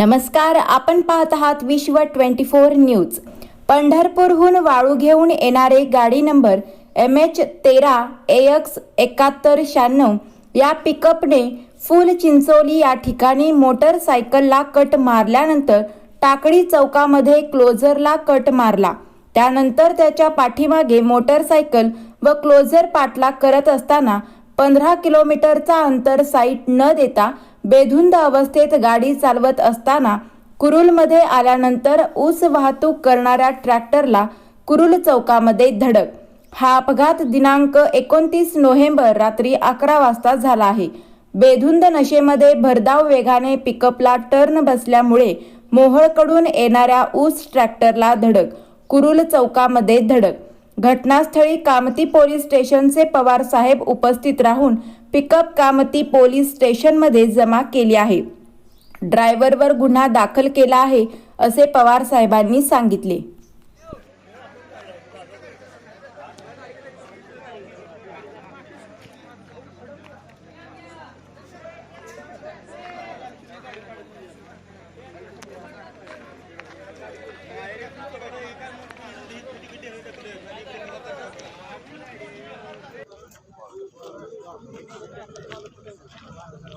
नमस्कार आपण पाहत आहात विश्व ट्वेंटी फोर न्यूज. पंढरपूरहून वाळू घेऊन येणारे गाडी नंबर एम एच तेरा एक्स एकाहत्तर शहाण्णव या पिकअपने फुल चिंचोली या ठिकाणी मोटरसायकलला कट मारल्यानंतर टाकडी चौकामध्ये क्लोजरला कट मारला. त्यानंतर त्याच्या पाठीमागे मोटरसायकल व क्लोजर पाठलाग करत असताना पंधरा किलोमीटरचा अंतर साईट न देता बेधुंद अवस्थेत गाडी चालवत असताना कुरुलमध्ये आल्यानंतर ऊस वाहतूक करणाऱ्या ट्रॅक्टरला कुरुल चौकामध्ये धडक. हा अपघात दिनांक एकोणतीस नोव्हेंबर रात्री अकरा वाजता झाला आहे. बेधुंद नशेमध्ये भरधाव वेगाने पिकअपला टर्न बसल्यामुळे मोहळकडून येणाऱ्या ऊस ट्रॅक्टरला धडक कुरुल चौकामध्ये धडक. घटनास्थळी कामती पोलीस स्टेशनचे पवार साहेब उपस्थित राहून पिकअप कामती पोलीस स्टेशनमध्ये जमा केली आहे. ड्रायव्हरवर गुन्हा दाखल केला आहे असे पवार साहेबांनी सांगितले.